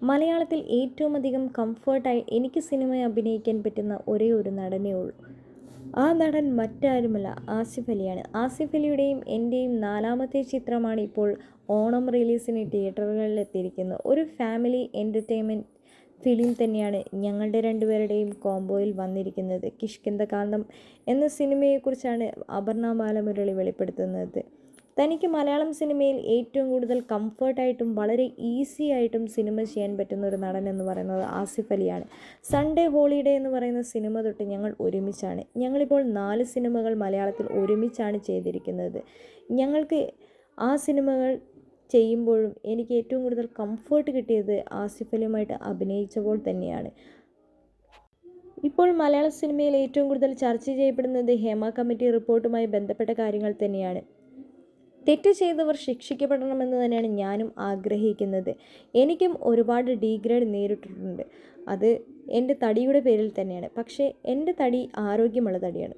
മലയാളത്തിൽ ഏറ്റവും അധികം കംഫർട്ടായി എനിക്ക് സിനിമ അഭിനയിക്കാൻ പറ്റുന്ന ഒരേ ഒരു നടനേ ഉള്ളൂ. ആ നടൻ മറ്റാരുമല്ല ആസിഫ് അലിയാണ്. ആസിഫ് അലിയുടെയും എന്റെയും നാലാമത്തെ ചിത്രമാണ് ഇപ്പോൾ ഓണം റിലീസിന് തിയേറ്ററുകളിൽ എത്തിയിരിക്കുന്നത്. ഒരു ഫാമിലി എന്റർടൈൻമെന്റ് ഫിലിം തന്നെയാണ് ഞങ്ങളുടെ രണ്ടുപേരുടെയും കോംബോയിൽ വന്നിരിക്കുന്നത്. കിഷ്കിന്ധകാന്തം എന്ന സിനിമയെക്കുറിച്ചാണ് അപർണ ബാലമുരളി വെളിപ്പെടുത്തുന്നത്. തനിക്ക് മലയാളം സിനിമയിൽ ഏറ്റവും കൂടുതൽ കംഫർട്ടായിട്ടും വളരെ ഈസി ആയിട്ടും സിനിമ ചെയ്യാൻ പറ്റുന്ന ഒരു നടൻ എന്ന് പറയുന്നത് ആസിഫ് അലിയാണ്. സൺഡേ ഹോളിഡേ എന്ന് പറയുന്ന സിനിമ തൊട്ട് ഞങ്ങൾ ഒരുമിച്ചാണ്. ഞങ്ങളിപ്പോൾ നാല് സിനിമകൾ മലയാളത്തിൽ ഒരുമിച്ചാണ് ചെയ്തിരിക്കുന്നത്. ഞങ്ങൾക്ക് ആ സിനിമകൾ ചെയ്യുമ്പോഴും എനിക്ക് ഏറ്റവും കൂടുതൽ കംഫർട്ട് കിട്ടിയത് ആസിഫ് അലിയുമായിട്ട് അഭിനയിച്ചപ്പോൾ തന്നെയാണ്. ഇപ്പോൾ മലയാള സിനിമയിൽ ഏറ്റവും കൂടുതൽ ചർച്ച ചെയ്യപ്പെടുന്നത് ഹേമ കമ്മിറ്റി റിപ്പോർട്ടുമായി ബന്ധപ്പെട്ട കാര്യങ്ങൾ തന്നെയാണ്. തെറ്റ് ചെയ്തവർ ശിക്ഷിക്കപ്പെടണമെന്ന് തന്നെയാണ് ഞാനും ആഗ്രഹിക്കുന്നത്. എനിക്കും ഒരുപാട് ഡീഗ്രേഡ് നേരിട്ടിട്ടുണ്ട്. അത് എന്റെ തടിയുടെ പേരിൽ തന്നെയാണ്. പക്ഷേ എന്റെ തടി ആരോഗ്യമുള്ള തടിയാണ്.